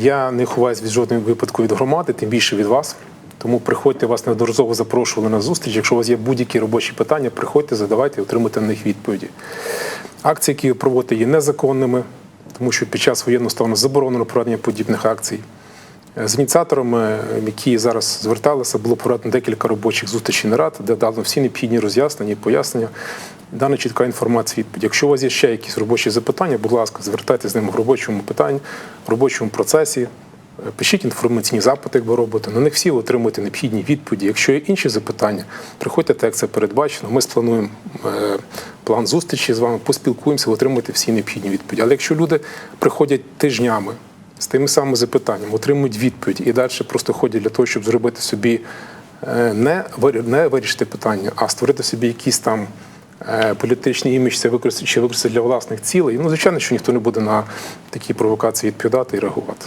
Я не ховаюсь від жодного випадку від громади, тим більше від вас. Тому приходьте вас неодноразово запрошували на зустріч. Якщо у вас є будь-які робочі питання, приходьте, задавайте, отримайте на них відповіді. Акції, які ви проводите, є незаконними, тому що під час воєнного стану заборонено проведення подібних акцій. З ініціаторами, які зараз зверталися, було проведено декілька робочих зустрічей нарад, де дано всі необхідні роз'яснення і пояснення. Дана чітка інформація відповідь. Якщо у вас є ще якісь робочі запитання, будь ласка, звертайтеся з ними в робочому питанні, в робочому процесі. Е, Пишіть інформаційні запити, як ви робите. На них всі отримуєте необхідні відповіді. Якщо є інші запитання, приходьте так, як це передбачено. Ми сплануємо е, план зустрічі з вами, поспілкуємося, ви отримуєте всі необхідні відповіді. Але якщо люди приходять тижнями з тими самими запитаннями, отримують відповідь і далі просто ходять для того, щоб зробити собі е, не, вир- вирішити питання, а створити собі якісь там політичний імідж, це використати чи використати для власних цілей. Ну, звичайно, що ніхто не буде на такі провокації відповідати і реагувати.